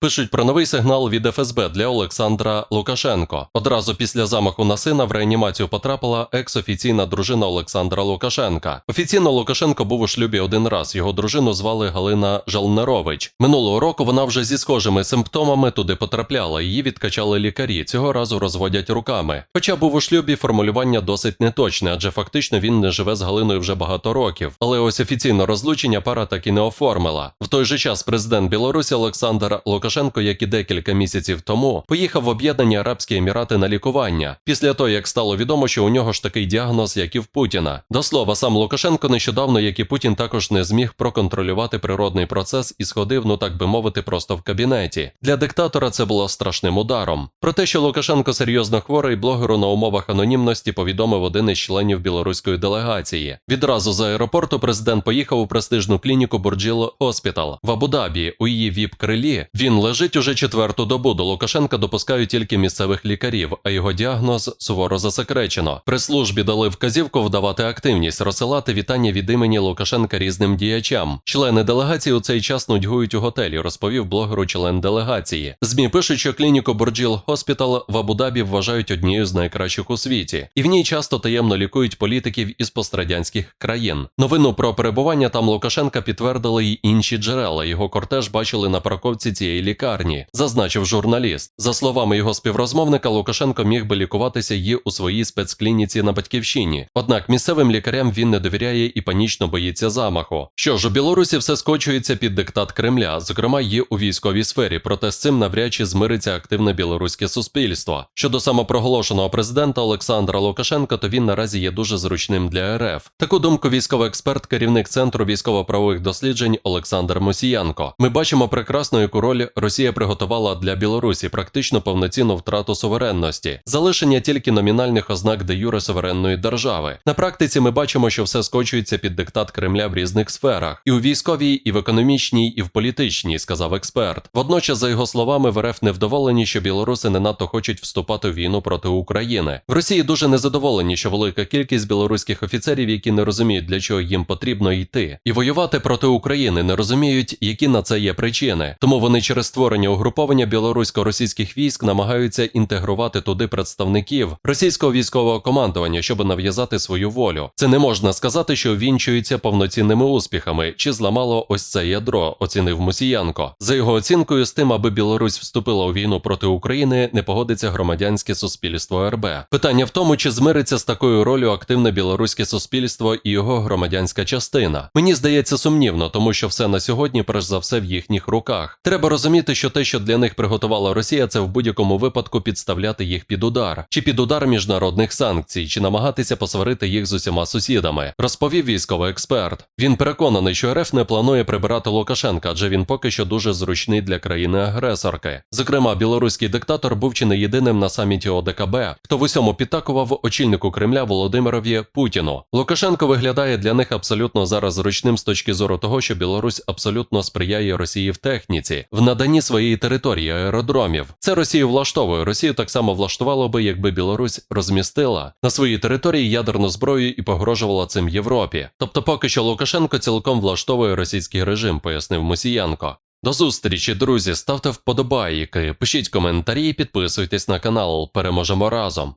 Пишуть про новий сигнал від ФСБ для Олександра Лукашенко. Одразу після замаху на сина в реанімацію потрапила екс-офіційна дружина Олександра Лукашенка. Офіційно Лукашенко був у шлюбі один раз. Його дружину звали Галина Жалнерович. Минулого року вона вже зі схожими симптомами туди потрапляла. Її відкачали лікарі. Цього разу розводять руками. Хоча був у шлюбі, формулювання досить неточне, адже фактично він не живе з Галиною вже багато років. Але ось офіційно розлучення пара так і не оформила. В той же час президент Білорусі Олександр Лукашенко, як і декілька місяців тому, поїхав в Об'єднані Арабські Емірати на лікування. Після того, як стало відомо, що у нього ж такий діагноз, як і в Путіна. До слова, сам Лукашенко нещодавно, як і Путін, також не зміг проконтролювати природний процес і сходив, ну так би мовити, просто в кабінеті. Для диктатора це було страшним ударом. Про те, що Лукашенко серйозно хворий, блогеру на умовах анонімності повідомив один із членів білоруської делегації. Відразу з аеропорту президент поїхав у престижну клініку Бурджіл Хоспітал в Абу-Дабі. У її віп-крилі він лежить уже четверту добу. До Лукашенка допускають тільки місцевих лікарів, а його діагноз суворо засекречено. При службі дали вказівку вдавати активність, розсилати вітання від імені Лукашенка різним діячам. Члени делегації у цей час нудьгують у готелі, розповів блогеру член делегації. ЗМІ пишуть, що клініку Бурджіл Хоспітал в Абу-Дабі вважають однією з найкращих у світі, і в ній часто таємно лікують політиків із пострадянських країн. Новину про перебування там Лукашенка підтвердили й інші джерела. Його кортеж бачили на парковці цієї лікарні, зазначив журналіст. За словами його співрозмовника, Лукашенко міг би лікуватися її у своїй спецклініці на батьківщині. Однак місцевим лікарям він не довіряє і панічно боїться замаху. Що ж, у Білорусі все скочується під диктат Кремля, зокрема є у військовій сфері, проте з цим навряд чи змириться активне білоруське суспільство. Щодо самопроголошеного президента Олександра Лукашенка, то він наразі є дуже зручним для РФ. Таку думку військовий експерт, керівник центру військово-правових досліджень Олександр Мосіянко. Ми бачимо прекрасно, яку роль Росія приготувала для Білорусі практично повноцінну втрату суверенності, залишення тільки номінальних ознак де юре суверенної держави. На практиці ми бачимо, що все скочується під диктат Кремля в різних сферах, і у військовій, і в економічній, і в політичній, сказав експерт. Водночас, за його словами, в РФ невдоволені, що білоруси не надто хочуть вступати в війну проти України. В Росії дуже незадоволені, що велика кількість білоруських офіцерів, які не розуміють, для чого їм потрібно йти, і воювати проти України, не розуміють, які на це є причини. Тому вони через створення угруповання білорусько-російських військ намагаються інтегрувати туди представників російського військового командування, щоб нав'язати свою волю. Це не можна сказати, що вінчується повноцінними успіхами чи зламало ось це ядро, оцінив Мусіянко. За його оцінкою, з тим, аби Білорусь вступила у війну проти України, не погодиться громадянське суспільство РБ. Питання в тому, чи змириться з такою ролью активне білоруське суспільство і його громадянська частина. Мені здається сумнівно, тому що все на сьогодні, перш за все, в їхніх руках. Треба розуміти, що те, що для них приготувала Росія, це в будь-якому випадку підставляти їх під удар, чи під удар міжнародних санкцій, чи намагатися посварити їх з усіма сусідами, розповів військовий експерт. Він переконаний, що РФ не планує прибирати Лукашенка, адже він поки що дуже зручний для країни-агресорки. Зокрема, білоруський диктатор був чи не єдиним на саміті ОДКБ, хто в усьому підтакував очільнику Кремля Володимирові Путіну. Лукашенко виглядає для них абсолютно зараз зручним з точки зору того, що Білорусь абсолютно сприяє Росії в техніці, в наданні своєї території аеродромів. Це Росію влаштовує. Росію так само влаштувало би, якби Білорусь розмістила на своїй території ядерну зброю і погрожувала цим Європі. Тобто, поки що Лукашенко цілком влаштовує російський режим, пояснив Мусіянко. До зустрічі, друзі, ставте вподобайки, пишіть коментарі, підписуйтесь на канал. Переможемо разом.